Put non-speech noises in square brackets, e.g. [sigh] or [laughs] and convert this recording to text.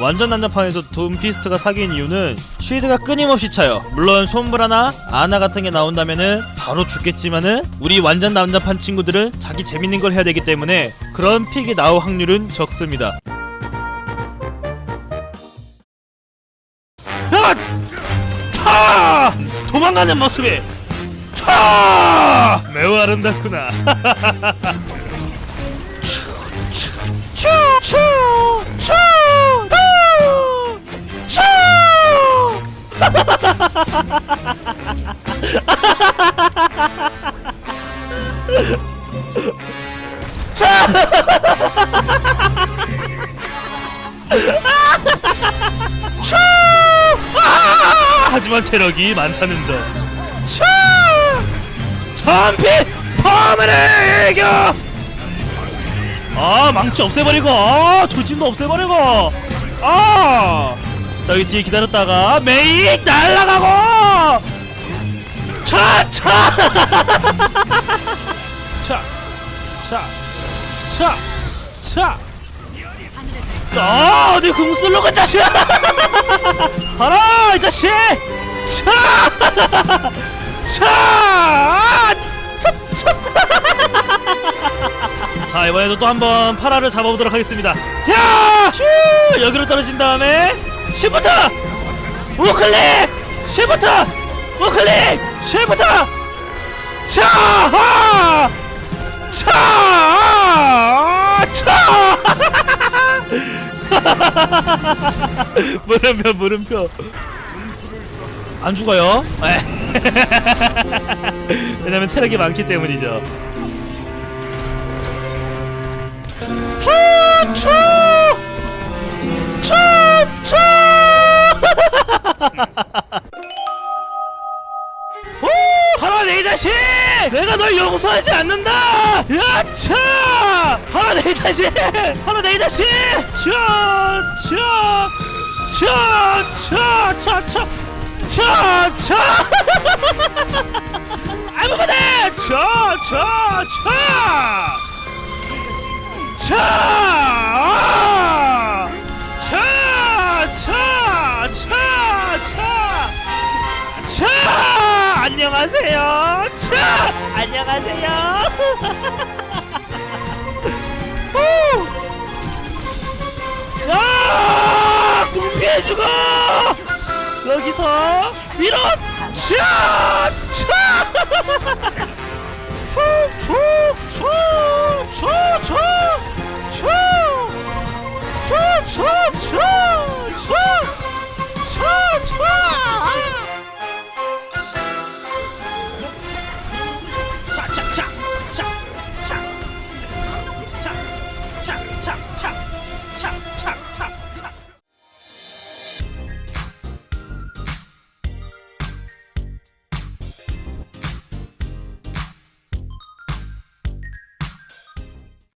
완전 난장판에서 둠피스트가 사기인 이유는 쉴드가 끊임없이 차요 물론 손브라나 아나 같은 게 나온다면은 바로 죽겠지만은 우리 완전 난장판 친구들은 자기 재밌는 걸 해야 되기 때문에 그런 픽이 나올 확률은 적습니다 야! 차! 도망가는 모습이 차! 매우 아름답구나 차! 차! 차! 하지만 체력이 많다는 점. 차! 전피 파멸의 애교! 아 망치 없애버리고 아 돌진도 없애버리고 아 저기 뒤에 기다렸다가 메이 날라가고! 차차! [laughs] 차차차차! 아 어디 궁슬로 그 자식아 봐라 이 자식! 차차차! [laughs] [laughs] 자 이번에도 또 한번 파라를 잡아보도록 하겠습니다. 야! 슈! 여기로 떨어진 다음에 시프트! 우클릭! 시프트! 우클릭! 시프트! 차! 하! 차! 차! [laughs] 물음표 물음표 안 죽어요 [laughs] 왜냐면 체력이 많기 때문이죠 춤추 춤 자식! 내가 널 용서하지 않는다! 야차! 하라 내 자식! 하라 내 자식! 차차 차차 차차차 아무거나! 차차차 차! 차! 안녕하세요. 차! 안녕하세요. [laughs] 오! 야! 궁피해 주고! 여기서 밀어! 차! 차! [laughs] 차차